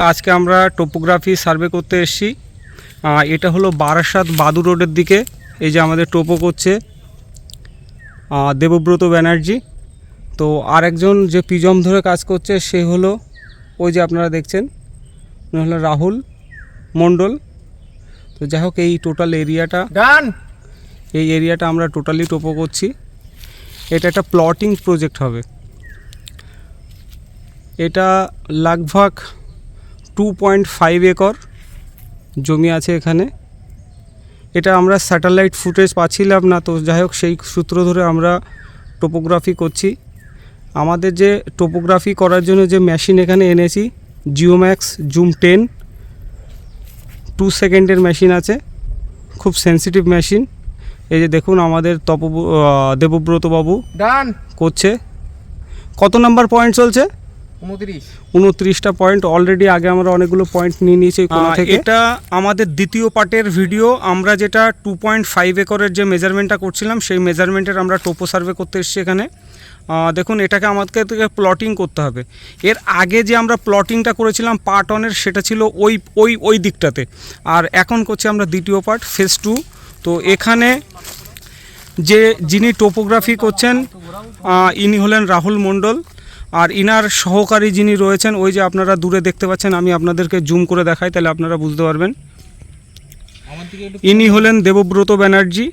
আজকে আমরা topography survey করতে এসেছি। এটা হলো বারাসাত বাদু রোডের দিকে এই যে আমাদের টোপো করছে দেবব্রত ব্যানার্জি। তো আরেকজন যে পিজম ধরে কাজ করছে সে হলো ওই যে আপনারা দেখছেন উনি হলো রাহুল মণ্ডল। তো যাই হোক এই টোটাল এরিয়াটা ডান এই এরিয়াটা আমরা টোটালি টোপো করছি। এটা একটা প্লটিং প্রজেক্ট হবে। এটা লাগভাগ টু পয়েন্ট ফাইভ একর জমি আছে এখানে। এটা আমরা স্যাটেলাইট ফুটেজ পাচ্ছিলাম না তো যাই হোক সেই সূত্র ধরে আমরা টোপোগ্রাফি করছি। আমাদের যে টোপোগ্রাফি করার জন্য যে মেশিন এখানে এনেছি জিওম্যাক্স জুম টেন টু সেকেন্ডের মেশিন আছে। খুব সেন্সিটিভ মেশিন এই যে দেখুন আমাদের তপ দেবব্রতবাবু ডান করছে। কত নাম্বার পয়েন্ট চলছে? উনত্রিশটা পয়েন্ট অলরেডি আগে আমরা অনেকগুলো পয়েন্ট নিয়ে নিয়েছি থেকে। এটা আমাদের দ্বিতীয় পার্টের ভিডিও আমরা যেটা টু পয়েন্ট ফাইভ একরের যে মেজারমেন্টটা করছিলাম সেই মেজারমেন্টের আমরা টোপো সার্ভে করতে এসেছি এখানে। দেখুন এটাকে আমাদেরকে প্লটিং করতে হবে। এর আগে যে আমরা প্লটিংটা করেছিলাম পার্ট ওয়ানের সেটা ছিল ওই ওই ওই দিকটাতে। আর এখন করছি আমরা দ্বিতীয় পার্ট ফেজ টু তো এখানে যে যিনি টোপোগ্রাফি করছেন ইনি হলেন রাহুল মণ্ডল। আর ইনার সহকারী যিনি রয়েছেন ওই যে আপনারা দূরে দেখতে পাচ্ছেন আমি আপনাদেরকে জুম করে দেখাই তাহলে আপনারা বুঝতে পারবেন। ইনি হলেন দেবব্রত ব্যানার্জি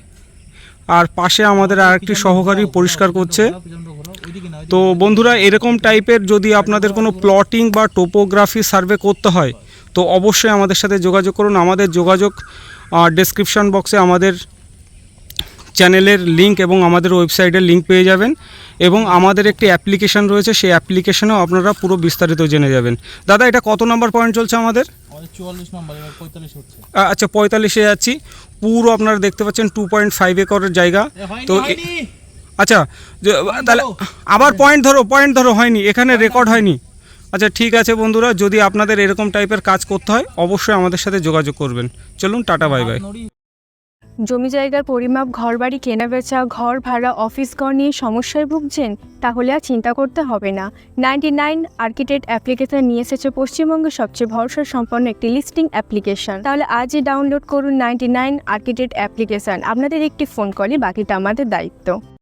আর পাশে আমাদের আরেকটি সহকারী পরিষ্কার করছে। তো বন্ধুরা এরকম টাইপের যদি আপনাদের কোনো প্লটিং বা টোপোগ্রাফি সার্ভে করতে হয় তো অবশ্যই আমাদের সাথে যোগাযোগ করুন। আমাদের যোগাযোগ ডেসক্রিপশন বক্সে আমাদের চ্যানেলের লিঙ্ক এবং আমাদের ওয়েবসাইটের লিঙ্ক পেয়ে যাবেন এবং আমাদের একটি অ্যাপ্লিকেশন রয়েছে সেই অ্যাপ্লিকেশনেও আপনারা পুরো বিস্তারিত জেনে যাবেন। দাদা এটা কত নম্বর পয়েন্ট চলছে আমাদের? আচ্ছা পঁয়তাল্লিশে যাচ্ছি। পুরো আপনারা দেখতে পাচ্ছেন টু পয়েন্ট ফাইভ একরের জায়গা। তো আচ্ছা তাহলে আবার পয়েন্ট ধরো পয়েন্ট ধরো হয়নি। এখানে রেকর্ড হয়নি। আচ্ছা ঠিক আছে বন্ধুরা যদি আপনাদের এরকম টাইপের কাজ করতে হয় অবশ্যই আমাদের সাথে যোগাযোগ করবেন। চলুন টাটা বাই বাই জমি জায়গার পরিমাপ, ঘরবাড়ি কেনাবেচা, ঘর ভাড়া অফিস ঘর নিয়ে সমস্যায় ভুগছেন, তাহলে আর চিন্তা করতে হবে না। নাইনটি নাইন আর্কিটেক্ট অ্যাপ্লিকেশন নিয়ে এসেছে পশ্চিমবঙ্গের সবচেয়ে ভরসা সম্পন্ন একটি লিস্টিং অ্যাপ্লিকেশন তাহলে আজই ডাউনলোড করুন নাইনটি নাইন আর্কিটেক্ট অ্যাপ্লিকেশন আপনাদের একটি ফোন কলই বাকিটা আমাদের দায়িত্ব।